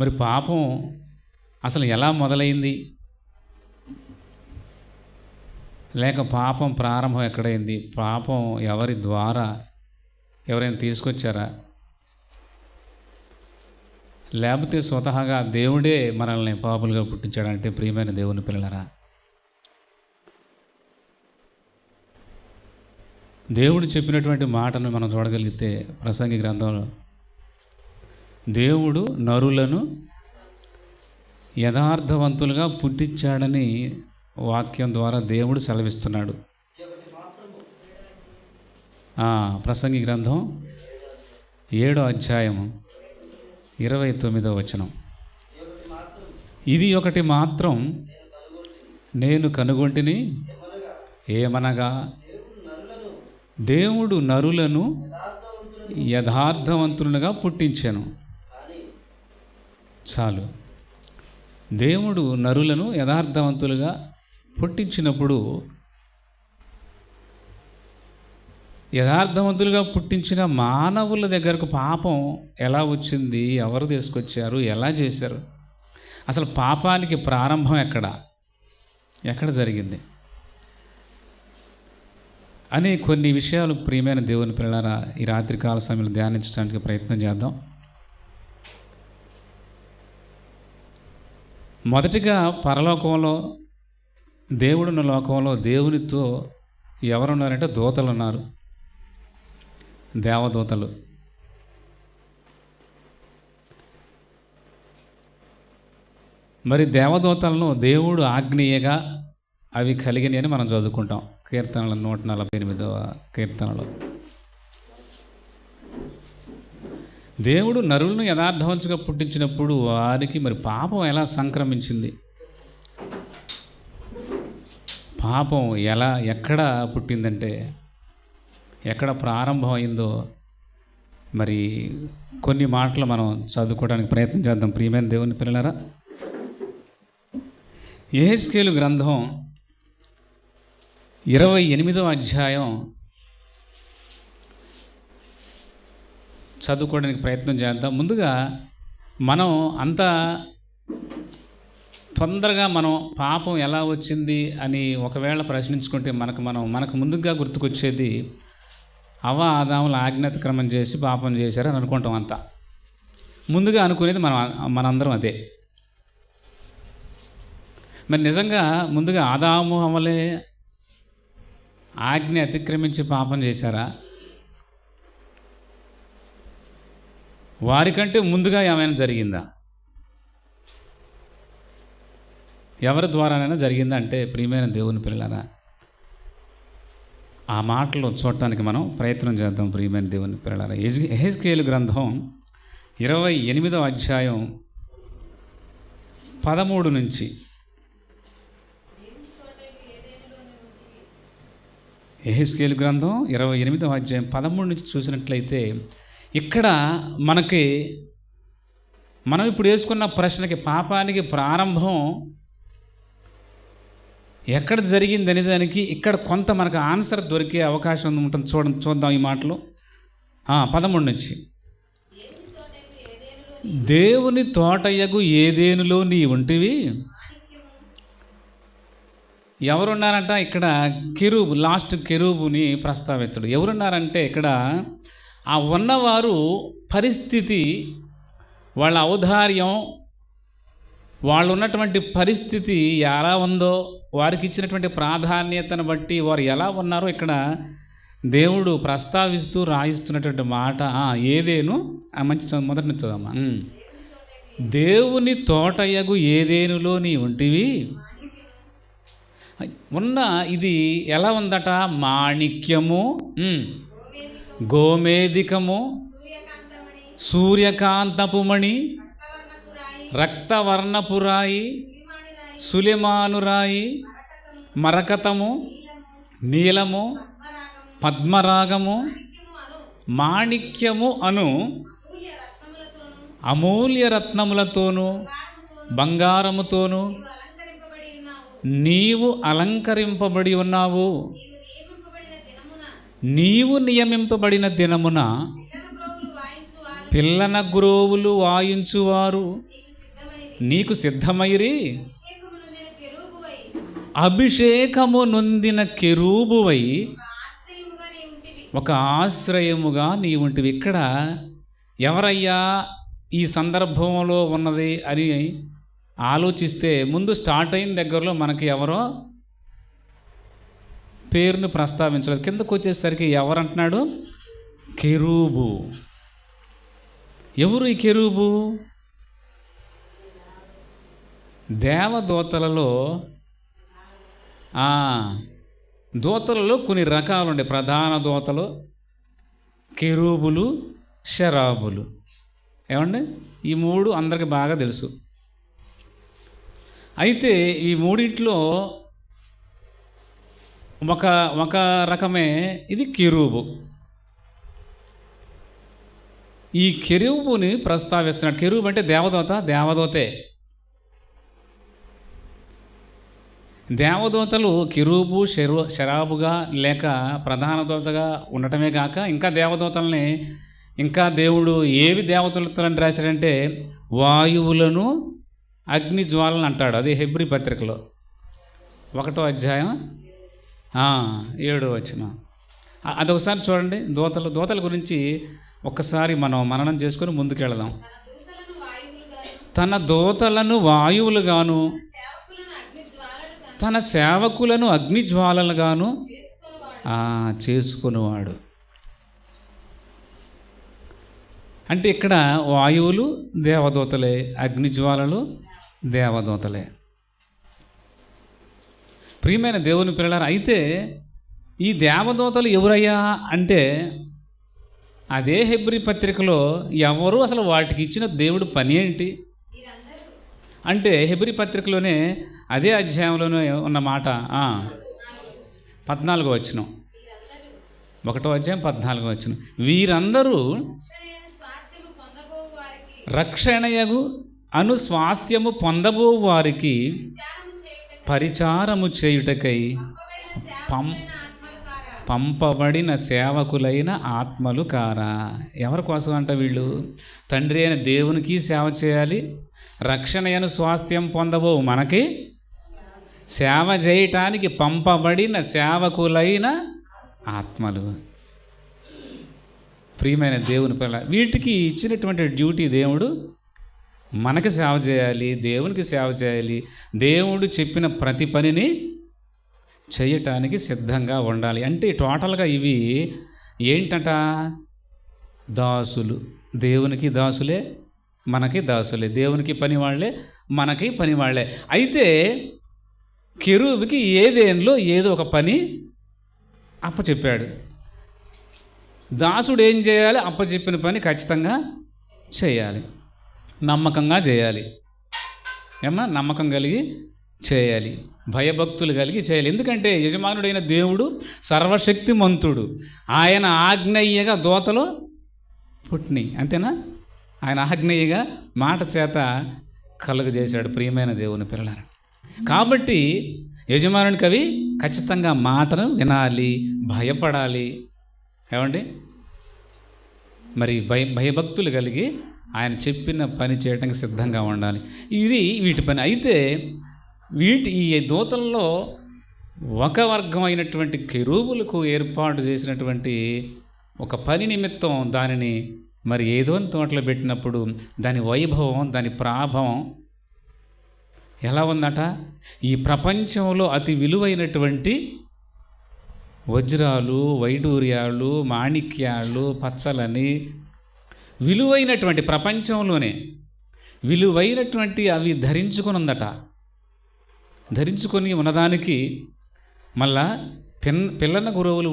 మరి పాపం అసలు ఎలా మొదలైంది? లేక పాపం ప్రారంభం ఎక్కడైంది? పాపం ఎవరి ద్వారా ఎవరైనా తీసుకొచ్చారా? లేకపోతే స్వతహాగా దేవుడే మనల్ని పాపులుగా పుట్టించాడంటే ప్రియమైన దేవుని పిల్లలరా దేవుడు చెప్పినటువంటి మాటను మనం చూడగలిగితే ప్రసంగి గ్రంథంలో దేవుడు నరులను యథార్థవంతులుగా పుట్టించాడని వాక్యం ద్వారా దేవుడు సెలవిస్తున్నాడు. ప్రసంగి గ్రంథం ఏడో అధ్యాయం ఇరవై తొమ్మిదో వచనం. ఇది ఒకటి మాత్రం నేను కనుగొంటిని ఏమనగా దేవుడు నరులను యథార్థవంతులుగా పుట్టించాను. చాలు. దేవుడు నరులను యథార్థవంతులుగా పుట్టించినప్పుడు యథార్థవంతులుగా పుట్టించిన మానవుల దగ్గరకు పాపం ఎలా వచ్చింది ఎవరు తీసుకొచ్చారు ఎలా చేశారు? అసలు పాపానికి ప్రారంభం ఎక్కడ? ఎక్కడ జరిగింది? అని కొన్ని విషయాలు ప్రియమైన దేవుని పిల్లల ఈ రాత్రికాల సమయంలో ధ్యానించడానికి ప్రయత్నం చేద్దాం. మొదటిగా పరలోకంలో దేవుడున్న లోకంలో దేవునితో ఎవరున్నారంటే దూతలు ఉన్నారు. దేవదూతలు. మరి దేవదూతలను దేవుడు ఆగ్నేయగా అవి కలిగినాయని మనం చదువుకుంటాం. కీర్తనలు నూట నలభై ఎనిమిదవ కీర్తనలో. దేవుడు నరులను యథార్థవంతుగా పుట్టించినప్పుడు వారికి మరి పాపం ఎలా సంక్రమించింది? పాపం ఎలా ఎక్కడ పుట్టిందంటే ఎక్కడ ప్రారంభం అయిందో మరి కొన్ని మాటలు మనం చదువుకోవడానికి ప్రయత్నం చేద్దాం. ప్రియమైన దేవుని పిల్లలారా ఏహెచ్కేలు గ్రంథం ఇరవై ఎనిమిదవ అధ్యాయం చదువుకోవడానికి ప్రయత్నం చేద్దాం. ముందుగా మనం అంత తొందరగా మనం పాపం ఎలా వచ్చింది అని ఒకవేళ ప్రశ్నించుకుంటే మనకు మనం మనకు ముందుగా గుర్తుకొచ్చేది అవ ఆదాములు ఆజ్ఞాతక్రమం చేసి పాపం చేశారని అనుకుంటాం అంతా. ముందుగా అనుకునేది మనం మనందరం అదే. మరి నిజంగా ముందుగా ఆదాము అమలే ఆజ్ఞ అతిక్రమించి పాపం చేశారా? వారికంటే ముందుగా ఏమైనా జరిగిందా? ఎవరి ద్వారానైనా జరిగిందా? అంటే ప్రియమైన దేవుని పిల్లలారా ఆ మాటలు చూడటానికి మనం ప్రయత్నం చేద్దాం ప్రియమైన దేవుని పిల్లలారా. ఎహెస్కేలు గ్రంథం ఇరవై ఎనిమిదవ అధ్యాయం పదమూడు నుంచి ఎహెస్కేలు గ్రంథం ఇరవై ఎనిమిదవ అధ్యాయం పదమూడు నుంచి చూసినట్లయితే ఇక్కడ మనకి మనం ఇప్పుడు వేసుకున్న ప్రశ్నకి పాపానికి ప్రారంభం ఎక్కడ జరిగింది అనే దానికి ఇక్కడ కొంత మనకు ఆన్సర్ దొరికే అవకాశం ఉంటుంది చూడ చూద్దాం ఈ మాటలు. పదమూడు నుంచి. దేవుని తోటయ్యకు ఏదేనులో నీ ఉంటివి? ఎవరున్నారంట? ఇక్కడ కెరూబు లాస్ట్ కెరూబుని ప్రస్తావించడు. ఎవరున్నారంటే ఇక్కడ ఆ ఉన్నవారు పరిస్థితి వాళ్ళ ఔదార్యం వాళ్ళు ఉన్నటువంటి పరిస్థితి ఎలా ఉందో వారికి ఇచ్చినటువంటి ప్రాధాన్యతను బట్టి వారు ఎలా ఉన్నారో ఇక్కడ దేవుడు ప్రస్తావిస్తూ రాయిస్తున్నటువంటి మాట. ఏదేను? ఆ మంచి మొదటి చదవమ్మా. దేవుని తోటయగు ఏదేనులో నీ ఉంటివి? ఉన్న ఇది ఎలా ఉందట? మాణిక్యము. ఉమ్, గోమేదికము సూర్యకాంతపుమణి రక్తవర్ణపురాయి సులిమానురాయి మరకతము నీలము పద్మరాగము మాణిక్యము అను అమూల్య రత్నములతోనూ బంగారముతోనూ నీవు అలంకరింపబడి ఉన్నావు. నీవు నియమింపబడిన దినమున పిల్లన గ్రోవులు వాయించువారు. నీకు సిద్ధమైరి. అభిషేకము నొందిన కెరూబువై ఒక ఆశ్రయముగా నీవుంటివి ఉంటివి. ఇక్కడ ఎవరయ్యా ఈ సందర్భంలో ఉన్నది అని ఆలోచిస్తే ముందు స్టార్ట్ అయిన దగ్గరలో మనకి ఎవరో పేరును ప్రస్తావించలేదు. కిందకు వచ్చేసరికి ఎవరంటున్నాడు? కెరూబు. ఎవరు ఈ కెరూబు? దేవదూతలలో దూతలలో కొన్ని రకాలు ఉండే ప్రధాన దూతలు కెరూబులు షరాబులు. ఏమండి? ఈ మూడు అందరికి బాగా తెలుసు. అయితే ఈ మూడింట్లో ఒక ఒక రకమే ఇది కెరూబు. ఈ కెరూబుని ప్రస్తావిస్తున్నాడు. కెరూబు అంటే దేవదూత దేవదూతే. దేవదూతలు కిరూబు షెరు షరాబుగా లేక ప్రధాన దూతగా ఉండటమే కాక ఇంకా దేవదూతల్ని ఇంకా దేవుడు ఏవి దేవతలని రాశాడంటే వాయువులను అగ్ని జ్వాలను అంటాడు. అది హెబ్రి పత్రికలో. ఒకటో అధ్యాయం ఏడో వచ్చిన అదొకసారి చూడండి దూతలు దూతల గురించి ఒక్కసారి మనం మననం చేసుకొని ముందుకెళదాం. తన వాయువులుగాను తన దూతలను వాయువులుగాను సేవకులను తన సేవకులను అగ్ని జ్వాలలుగాను చేసుకునేవాడు. అంటే ఇక్కడ వాయువులు దేవదూతలే అగ్నిజ్వాలలు దేవదూతలే. ప్రియమైన దేవుని పిల్లలారా అయితే ఈ దేవదూతలు ఎవరయ్యా అంటే అదే హెబ్రి పత్రికలో ఎవరు అసలు వాటికి ఇచ్చిన దేవుడు పని ఏంటి? అంటే హెబ్రి పత్రికలోనే అదే అధ్యాయంలోనే ఉన్న మాట ఆ, పద్నాలుగో వచ్చిన ఒకటో అధ్యాయం పద్నాలుగో వచ్చిన వీరందరూ రక్షణయగు అను స్వాస్థ్యము పొందబో వారికి పరిచారము చేయుటకై పం పంపబడిన సేవకులైన ఆత్మలు కారా. కారా ఎవరి కోసం అంట వీళ్ళు? తండ్రి అయిన దేవునికి సేవ చేయాలి రక్షణ అయిన స్వాస్థ్యం పొందబో మనకి సేవ చేయటానికి పంపబడిన సేవకులైన ఆత్మలు. ప్రియమైన దేవుని పిల్ల వీటికి ఇచ్చినటువంటి డ్యూటీ దేవుడు మనకి సేవ చేయాలి దేవునికి సేవ చేయాలి దేవుడు చెప్పిన ప్రతి పనిని చేయటానికి సిద్ధంగా ఉండాలి. అంటే టోటల్గా ఇవి ఏంటట? దాసులు. దేవునికి దాసులే మనకి దాసులే. దేవునికి పని వాళ్ళే మనకి పని వాళ్ళే. అయితే కెరూబుకి ఏదేంలో ఏదో ఒక పని అప్పచెప్పాడు. దాసుడు ఏం చేయాలి? అప్పచెప్పిన పని ఖచ్చితంగా చేయాలి. నమ్మకంగా చేయాలి. ఏమన్నా నమ్మకం కలిగి చేయాలి. భయభక్తులు కలిగి చేయాలి. ఎందుకంటే యజమానుడైన దేవుడు సర్వశక్తిమంతుడు. ఆయన ఆగ్నేయగా దోతలో పుట్టినాయి అంతేనా? ఆయన ఆగ్నేయగా మాట చేత కలుగజేశాడు ప్రియమైన దేవుని పిల్లల కాబట్టి యజమానునికి అవి ఖచ్చితంగా మాటను వినాలి భయపడాలి. ఏమండి? మరి భయ భయభక్తులు కలిగి ఆయన చెప్పిన పని చేయడానికి సిద్ధంగా ఉండాలి. ఇది వీటి పని. అయితే వీటి ఈ దూతల్లో ఒక వర్గమైనటువంటి కెరూబులకు ఏర్పాటు చేసినటువంటి ఒక పని నిమిత్తం దానిని మరి ఏదో తోటలో పెట్టినప్పుడు దాని వైభవం దాని ప్రాభవం ఎలా ఉందట? ఈ ప్రపంచంలో అతి విలువైనటువంటి వజ్రాలు వైడూర్యాలు మాణిక్యాలు పచ్చలని విలువైనటువంటి ప్రపంచంలోనే విలువైనటువంటి అవి ధరించుకొని ఉందట ధరించుకొని ఉన్నదానికి మళ్ళా పిన్ పిల్లన గురువులు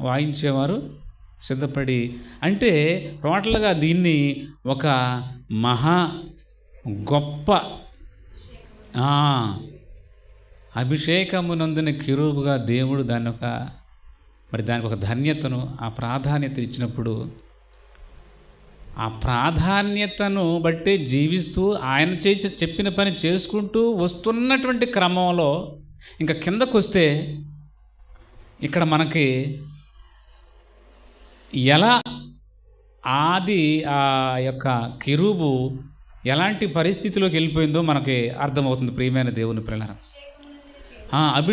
వాయించేవారు సిద్ధపడి. అంటే టోటల్గా దీన్ని ఒక మహా గొప్ప అభిషేకమునందున కిరూపుగా దేవుడు దాన్ని ఒక మరి దానికి ఒక ధన్యతను ఆ ప్రాధాన్యత ఇచ్చినప్పుడు ఆ ప్రాధాన్యతను బట్టి జీవిస్తూ ఆయన చేసి చెప్పిన పని చేసుకుంటూ వస్తున్నటువంటి క్రమంలో ఇంకా కిందకు వస్తే ఇక్కడ మనకి ఎలా ఆది ఆ యొక్క కిరూబు ఎలాంటి పరిస్థితిలోకి వెళ్ళిపోయిందో మనకి అర్థమవుతుంది ప్రియమైన దేవుని పిల్లల అభి